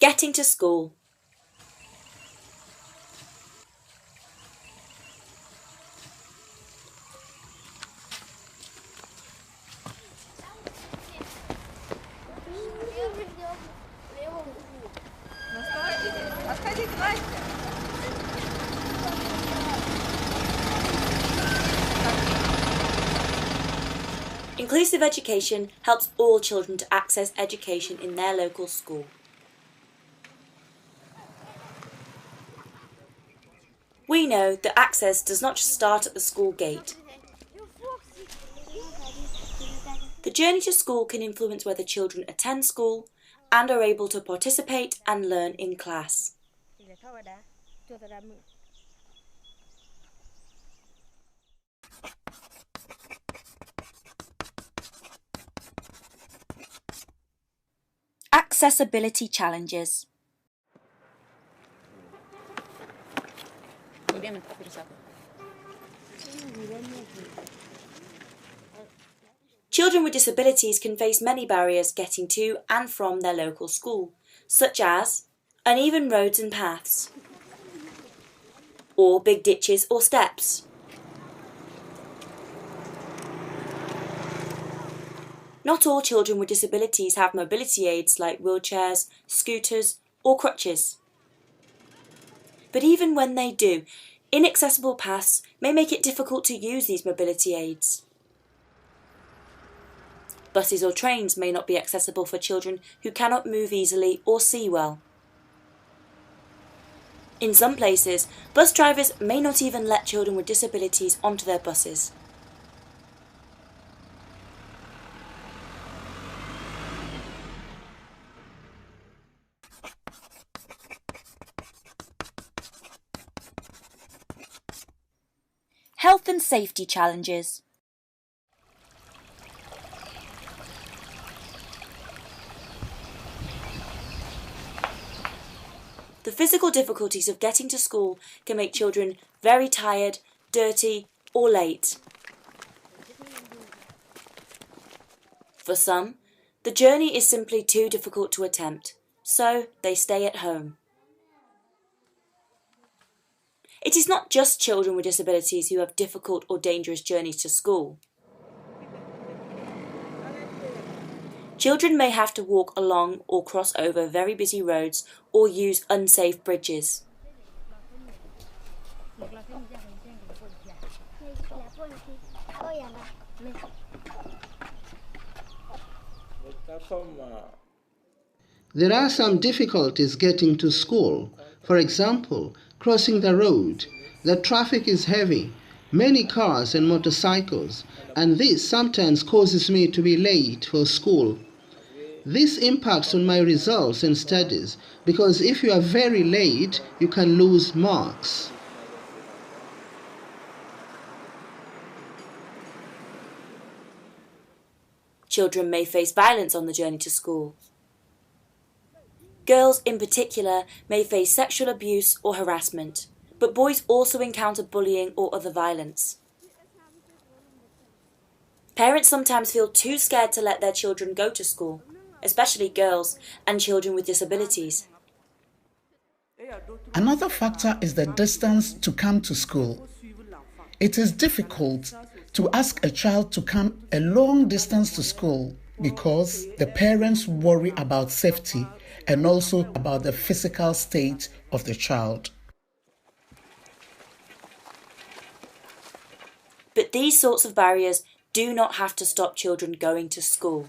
Getting to school. Inclusive education helps all children to access education in their local school. We know that access does not just start at the school gate. The journey to school can influence whether children attend school and are able to participate and learn in class. Accessibility challenges. Children with disabilities can face many barriers getting to and from their local school, such as uneven roads and paths, or big ditches or steps. Not all children with disabilities have mobility aids like wheelchairs, scooters, or crutches. But even when they do, inaccessible paths may make it difficult to use these mobility aids. Buses or trains may not be accessible for children who cannot move easily or see well. In some places, bus drivers may not even let children with disabilities onto their buses. Health and safety challenges. The physical difficulties of getting to school can make children very tired, dirty, or late. For some, the journey is simply too difficult to attempt, so they stay at home. It is not just children with disabilities who have difficult or dangerous journeys to school. Children may have to walk along or cross over very busy roads or use unsafe bridges. There are some difficulties getting to school. For example, crossing the road. The traffic is heavy, many cars and motorcycles, and this sometimes causes me to be late for school. This impacts on my results and studies because if you are very late, you can lose marks. Children may face violence on the journey to school. Girls in particular may face sexual abuse or harassment, but boys also encounter bullying or other violence. Parents sometimes feel too scared to let their children go to school, especially girls and children with disabilities. Another factor is the distance to come to school. It is difficult to ask a child to come a long distance to school because the parents worry about safety and also about the physical state of the child. But these sorts of barriers do not have to stop children going to school.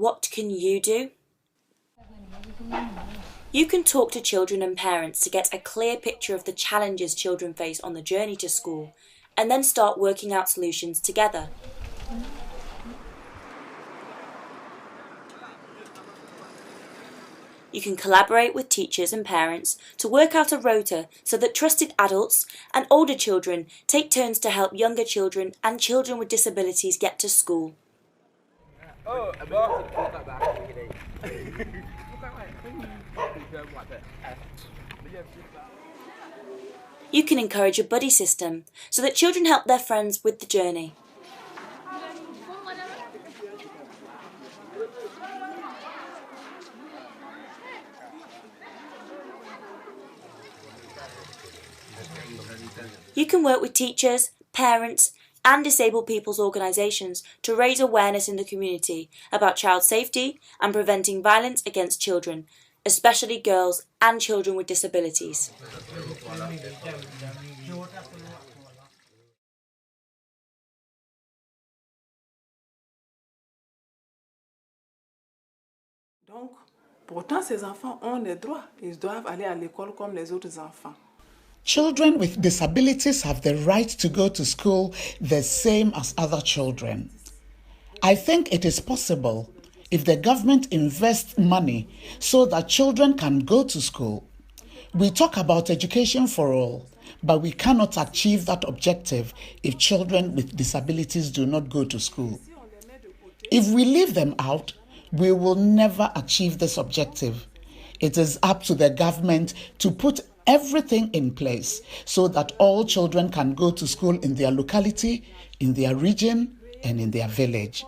What can you do? You can talk to children and parents to get a clear picture of the challenges children face on the journey to school and then start working out solutions together. You can collaborate with teachers and parents to work out a rota so that trusted adults and older children take turns to help younger children and children with disabilities get to school. Oh, oh. You can encourage a buddy system so that children help their friends with the journey. You can work with teachers, parents, and disabled people's organisations to raise awareness in the community about child safety and preventing violence against children, especially girls and children with disabilities. Donc, pourtant, ces enfants ont des droits. Ils doivent aller à l'école comme les autres enfants. Children with disabilities have the right to go to school the same as other children. I think it is possible if the government invests money so that children can go to school. We talk about education for all, but we cannot achieve that objective if children with disabilities do not go to school. If we leave them out, we will never achieve this objective. It is up to the government to put everything in place so that all children can go to school in their locality, in their region, and in their village.